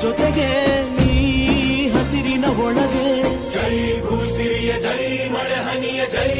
ಜೊತೆಗೆ ನೀ ಹಸಿರಿನ ಒಳಗೆ. ಜೈ ಭೂಸಿರಿಯ ಜೈ ಮಳೆ ಹನಿಯ ಜೈ